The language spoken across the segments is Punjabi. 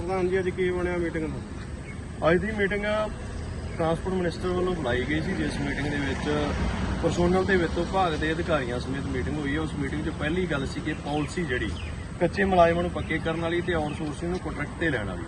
ਪ੍ਰਧਾਨ ਜੀ, ਅੱਜ ਕੀ ਬਣਿਆ ਮੀਟਿੰਗ ਦਾ ਅੱਜ ਦੀ ਮੀਟਿੰਗ ਟਰਾਂਸਪੋਰਟ ਮਿਨਿਸਟਰ ਵੱਲੋਂ ਬੁਲਾਈ ਗਈ ਸੀ, ਜਿਸ ਮੀਟਿੰਗ ਦੇ ਵਿੱਚ ਪਰਸੋਨਲ ਦੇ ਵਿੱਤ ਵਿਭਾਗ ਦੇ ਅਧਿਕਾਰੀਆਂ ਸਮੇਤ ਮੀਟਿੰਗ ਹੋਈ ਹੈ। ਉਸ ਮੀਟਿੰਗ 'ਚ ਪਹਿਲੀ ਗੱਲ ਸੀ ਕਿ ਪਾਲਿਸੀ ਜਿਹੜੀ ਕੱਚੇ ਮੁਲਾਜ਼ਮਾਂ ਨੂੰ ਪੱਕੇ ਕਰਨ ਵਾਲੀ ਤੇ ਆਊਟਸੋਰਸਿੰਗ ਨੂੰ ਕੰਟਰੈਕਟ ਤੇ ਲੈਣ ਵਾਲੀ,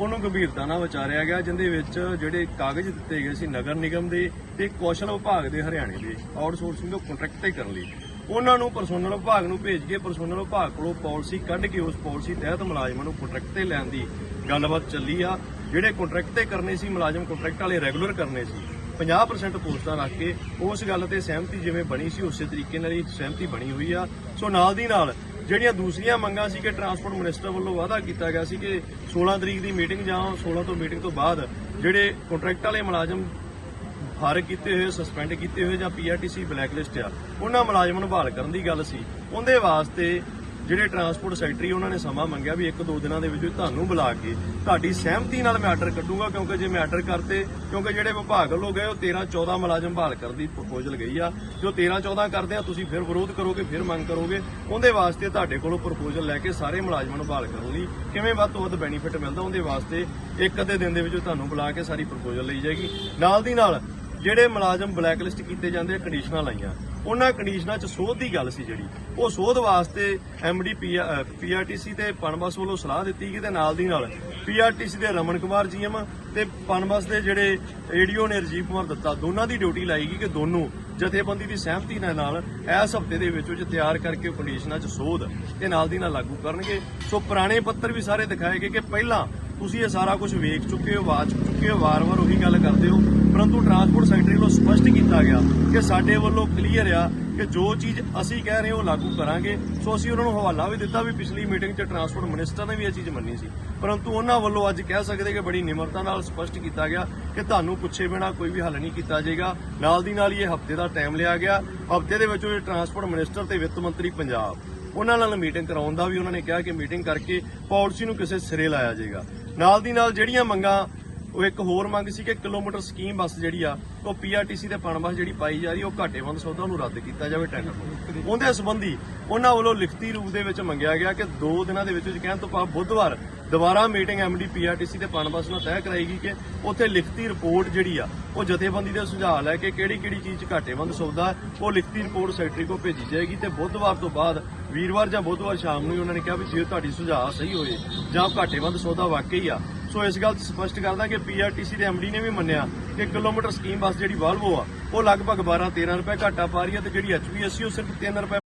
ਉਹਨੂੰ ਗੰਭੀਰਤਾ ਨਾਲ ਵਿਚਾਰਿਆ ਗਿਆ, ਜਿੰਦੇ ਵਿੱਚ ਜਿਹੜੇ ਕਾਗਜ਼ ਦਿੱਤੇ ਗਏ ਸੀ ਨਗਰ ਨਿਗਮ ਦੇ ਤੇ ਕੌਸ਼ਲ ਵਿਭਾਗ ਦੇ ਹਰਿਆਣੇ ਦੇ ਆਊਟਸੋਰਸਿੰਗ ਨੂੰ ਕੰਟਰੈਕਟ ਤੇ ਕਰਨ ਲਈ। ਉਹਨਾਂ ਨੂੰ ਪਰਸੋਨਲ ਵਿਭਾਗ ਨੂੰ ਭੇਜ ਕੇ ਪਰਸੋਨਲ ਵਿਭਾਗ ਕੋਲੋਂ ਪਾਲਿਸੀ ਕੱਢ ਕੇ ਉਸ ਪਾਲਿਸੀ ਤਹਿਤ ਮੁਲਾਜ਼ਮਾਂ ਨੂੰ ਕੰਟਰੈਕਟ ਤੇ ਲੈਣ ਦੀ ਗੱਲਬਾਤ ਚੱਲੀ ਆ। ਜਿਹੜੇ ਕੰਟਰੈਕਟ ਤੇ ਕਰਨੇ ਸੀ, ਮੁਲਾਜ਼ਮ ਕੰਟਰੈਕਟ ਵਾਲੇ ਰੈਗੂਲਰ ਕਰਨੇ ਸੀ। 50% ਪੋਸਟਾਂ ਰੱਖ ਕੇ ਉਸ ਗੱਲ ਤੇ ਸਹਿਮਤੀ ਜਿਵੇਂ ਬਣੀ ਸੀ, ਉਸੇ ਤਰੀਕੇ ਨਾਲ ਹੀ ਸਹਿਮਤੀ ਬਣੀ ਹੋਈ ਆ। ਸੋ ਨਾਲ ਦੀ ਨਾਲ ਜਿਹੜੀਆਂ ਦੂਸਰੀਆਂ ਮੰਗਾਂ ਸੀ ਕਿ ਟਰਾਂਸਪੋਰਟ ਮਿਨਿਸਟਰ ਵੱਲੋਂ ਵਾਅਦਾ ਕੀਤਾ ਗਿਆ ਸੀ ਕਿ 16 ਤਰੀਕ ਦੀ ਮੀਟਿੰਗ ਜਾਂ 16 ਤੋਂ ਮੀਟਿੰਗ ਤੋਂ ਬਾਅਦ ਜਿਹੜੇ ਕੰਟਰੈਕਟ ਵਾਲੇ ਮੁਲਾਜ਼ਮ ਫਾਰਗ ਕੀਤੇ ਹੋਏ ਸਸਪੈਂਡ ਕੀਤੇ ਹੋਏ ਜਾਂ ਪੀਆਰਟੀਸੀ ਬਲੈਕਲਿਸਟ ਆ, ਉਹਨਾਂ ਮੁਲਾਜ਼ਮਾਂ ਨੂੰ ਬਹਾਲ ਕਰਨ ਦੀ ਗੱਲ ਸੀ। ਉਹਦੇ ਵਾਸਤੇ ਜਿਹੜੇ ਟਰਾਂਸਪੋਰਟ ਸੈਕਟਰੀ ਉਹਨਾਂ ਨੇ ਸਮਾਂ ਮੰਗਿਆ ਵੀ ਇੱਕ ਦੋ ਦਿਨਾਂ ਦੇ ਵਿੱਚ ਤੁਹਾਨੂੰ ਬੁਲਾ ਕੇ ਤੁਹਾਡੀ ਸਹਿਮਤੀ ਨਾਲ ਮੈਂ ਆਰਡਰ ਕੱਢੂੰਗਾ, ਕਿਉਂਕਿ ਜੇ ਮੈਂ ਆਰਡਰ ਕਰਤੇ, ਕਿਉਂਕਿ ਜਿਹੜੇ ਵਿਭਾਗ ਵੱਲੋਂ ਗਏ ਉਹ 13 14 ਮੁਲਾਜ਼ਮ ਬਹਾਲ ਕਰਨ ਦੀ ਪ੍ਰਪੋਜ਼ਲ ਗਈ ਆ। ਜੋ 13 14 ਕਰਦੇ ਆ, ਤੁਸੀਂ ਫਿਰ ਵਿਰੋਧ ਕਰੋਗੇ, ਫਿਰ ਮੰਗ ਕਰੋਗੇ, ਉਹਦੇ ਵਾਸਤੇ ਤੁਹਾਡੇ ਕੋਲੋਂ ਪ੍ਰਪੋਜ਼ਲ ਲੈ ਕੇ ਸਾਰੇ ਮੁਲਾਜ਼ਮਾਂ ਨੂੰ ਬਹਾਲ ਕਰਨ ਲਈ ਕਿਵੇਂ ਵੱਧ ਤੋਂ ਵੱਧ ਬੈਨੀਫਿਟ ਮਿਲਦਾ, ਉਹਦੇ ਵਾਸਤੇ ਇੱਕ ਅੱਧੇ ਦਿਨ ਦੇ ਵਿੱਚ ਤੁਹਾਨੂੰ ਬੁਲਾ ਕੇ ਸਾਰੀ ਪ੍ਰਪੋਜ਼ਲ ਲਈ ਜਾਏਗੀ। ਨਾਲ ਦੀ ਨਾਲ ਜਿਹੜੇ ਮੁਲਾਜ਼ਮ ਬਲੈਕਲਿਸਟ ਕੀਤੇ ਜਾਂਦੇ ਆ ਕੰਡੀਸ਼ਨਾਂ ਲਾਈਆਂ। ਉਹਨਾਂ ਕੰਡੀਸ਼ਨਾਂ 'ਚ ਸੋਧ ਦੀ ਗੱਲ ਸੀ ਜਿਹੜੀ। ਉਹ ਸੋਧ ਵਾਸਤੇ ਐਮਡੀ ਪੀਆਰਟੀਸੀ ਤੇ ਪਨਬਸ ਵੱਲੋਂ ਸਲਾਹ ਦਿੱਤੀ ਗਈ ਤੇ ਨਾਲ ਦੀ ਨਾਲ ਪੀਆਰਟੀਸੀ ਦੇ ਰਮਨ ਕੁਮਾਰ ਜੀਐਮ ਤੇ ਪਨਬਸ ਦੇ ਜਿਹੜੇ ਏਡੀਓ ਨੇ ਰਜੀਵ ਕੁਮਾਰ ਦੱਤਾ, ਦੋਨਾਂ ਦੀ ਡਿਊਟੀ ਲਾਈ ਗਈ ਕਿ ਦੋਨੋਂ ਜਥੇਬੰਦੀ ਦੀ ਸਹਿਮਤੀ ਨਾਲ ਨਾਲ ਇਸ ਹਫ਼ਤੇ ਦੇ ਵਿੱਚ ਵਿੱਚ ਤਿਆਰ ਕਰਕੇ ਉਹ ਕੰਡੀਸ਼ਨਾਂ 'ਚ ਸੋਧ ਤੇ ਨਾਲ ਦੀ ਨਾਲ ਲਾਗੂ ਕਰਨਗੇ। ਸੋ ਪੁਰਾਣੇ ਪੱਤਰ ਵੀ ਸਾਰੇ ਦਿਖਾਏ ਗਏ ਕਿ ਪਹਿਲਾਂ ਤੁਸੀਂ ਇਹ ਸਾਰਾ ਕੁਝ ਵੇਖ ਚੁੱਕੇ ਹੋ, ਵਾਚ ਚੁੱਕੇ ਹੋ, ਵਾਰ-ਵਾਰ ਉਹੀ ਗੱਲ ਕਰਦੇ ਹੋ। ਪਰੰਤੂ ਟਰਾਂਸਪੋਰਟ ਸੈਕਟਰੀ ਵੱਲੋਂ ਸਪਸ਼ਟ ਕੀਤਾ ਗਿਆ ਕਿ ਸਾਡੇ ਵੱਲੋਂ ਕਲੀਅਰ ਆ ਕਿ ਜੋ ਚੀਜ਼ ਅਸੀਂ ਕਹਿ ਰਹੇ ਉਹ ਲਾਗੂ ਕਰਾਂਗੇ। ਸੋ ਅਸੀਂ ਉਹਨਾਂ ਨੂੰ ਹਵਾਲਾ ਵੀ ਦਿੱਤਾ ਵੀ ਪਿਛਲੀ ਮੀਟਿੰਗ 'ਚ ਟਰਾਂਸਪੋਰਟ ਮਿਨਿਸਟਰ ਨੇ ਵੀ ਇਹ ਚੀਜ਼ ਮੰਨੀ ਸੀ। ਪਰੰਤੂ ਉਹਨਾਂ ਵੱਲੋਂ ਅੱਜ ਕਹਿ ਸਕਦੇ ਕਿ ਬੜੀ ਨਿਮਰਤਾ ਨਾਲ ਸਪਸ਼ਟ ਕੀਤਾ ਗਿਆ ਕਿ ਤੁਹਾਨੂੰ ਪੁੱਛੇ ਬਿਨਾ ਕੋਈ ਵੀ ਹੱਲ ਨਹੀਂ ਕੀਤਾ ਜਾਏਗਾ। ਨਾਲ ਦੀ ਨਾਲ ਹੀ ਇਹ ਹਫ਼ਤੇ ਦਾ ਟਾਈਮ ਲਿਆ ਗਿਆ। ਹਫ਼ਤੇ ਦੇ ਵਿੱਚ ਉਹ ਟਰਾਂਸਪੋਰਟ ਮਿਨਿਸਟਰ ਤੇ ਵਿੱਤ ਮੰਤਰੀ ਪੰਜਾਬ। ਉਹਨਾਂ ਨਾਲ ਮੀਟਿੰਗ ਕਰਾਉਣ ਦਾ ਵੀ ਉਹਨਾਂ ਨੇ ਕਿਹਾ ਕਿ ਮੀਟਿੰਗ ਕਰਕੇ ਪਾਲਿਸੀ ਨੂੰ ਕਿਸੇ ਸਿਰੇ ਲਾਇਆ ਜਾਏਗਾ। ਨਾਲ ਦੀ ਨਾਲ ਜਿਹੜੀਆਂ ਮੰਗਾਂ ਉਹ ਇੱਕ ਹੋਰ ਮੰਗ ਸੀ ਕਿ ਕਿਲੋਮੀਟਰ ਸਕੀਮ ਬੱਸ ਜਿਹੜੀ ਆ, ਉਹ ਪੀਆਰਟੀਸੀ ਤੇ ਪਣ ਬੱਸ ਜਿਹੜੀ ਪਾਈ ਜਾ ਰਹੀ, ਉਹ ਘਾਟੇਵੰਦ ਸੌਦਾ ਨੂੰ ਰੱਦ ਕੀਤਾ ਜਾਵੇ ਟੈਂਡਰ ਨੂੰ। ਉਹਦੇ ਸੰਬੰਧੀ ਉਹਨਾਂ ਵੱਲੋਂ ਲਿਖਤੀ ਰੂਪ ਦੇ ਵਿੱਚ ਮੰਗਿਆ ਗਿਆ ਕਿ 2 ਦਿਨਾਂ ਦੇ ਵਿੱਚ ਵਿੱਚ ਕਹਿਣ ਤੋਂ ਬਾਅਦ ਬੁੱਧਵਾਰ ਦੁਬਾਰਾ ਮੀਟਿੰਗ ਐਮਡੀ ਪੀਆਰਟੀਸੀ ਤੇ ਪਣ ਬੱਸ ਨਾਲ ਤੈਅ ਕਰਾਏਗੀ ਕਿ ਉੱਥੇ ਲਿਖਤੀ ਰਿਪੋਰਟ ਜਿਹੜੀ ਆ, ਉਹ ਜਥੇਬੰਦੀ ਦੇ ਸੁਝਾਅ ਲੈ ਕੇ ਕਿਹੜੀ ਕਿਹੜੀ ਚੀਜ਼ ਘਾਟੇਵੰਦ ਸੌਦਾ ਉਹ ਲਿਖਤੀ ਰਿਪੋਰਟ ਸੈਕਟਰੀ ਕੋਲ ਭੇਜੀ ਜਾਏਗੀ ਤੇ ਬੁੱਧਵਾਰ ਤੋਂ ਬਾਅਦ ਵੀਰਵਾਰ ਜਾਂ ਬੁੱਧਵਾਰ ਸ਼ਾਮ ਨੂੰ ਹੀ ਉਹਨਾਂ ਨੇ ਕਿਹਾ ਵੀ ਜੇ ਤੁਹਾਡੀ ਸੁਝਾਅ ਸਹੀ ਹੋਏ ਜਾਂ ਘਾਟੇਵੰਦ ਸੌਦਾ ਵਾਕਈ ਆ ਸੋ ਇਸ ਗੱਲ 'ਚ ਸਪਸ਼ਟ ਕਰਦਾ ਕਿ ਪੀਆਰਟੀਸੀ ਦੇ ਐਮਡੀ ਨੇ ਵੀ ਮੰਨਿਆ ਕਿ ਕਿਲੋਮੀਟਰ ਸਕੀਮ ਬੱਸ ਜਿਹੜੀ ਵਾਲਵੋ ਆ, ਉਹ ਲਗਭਗ 12 13 ਰੁਪਏ ਘਾਟਾ ਪਾ ਰਹੀ ਹੈ ਤੇ ਜਿਹੜੀ ਐਚਪੀਐਸਸੀ ਉਹ ਸਿਰਫ 3 ਰੁਪਏ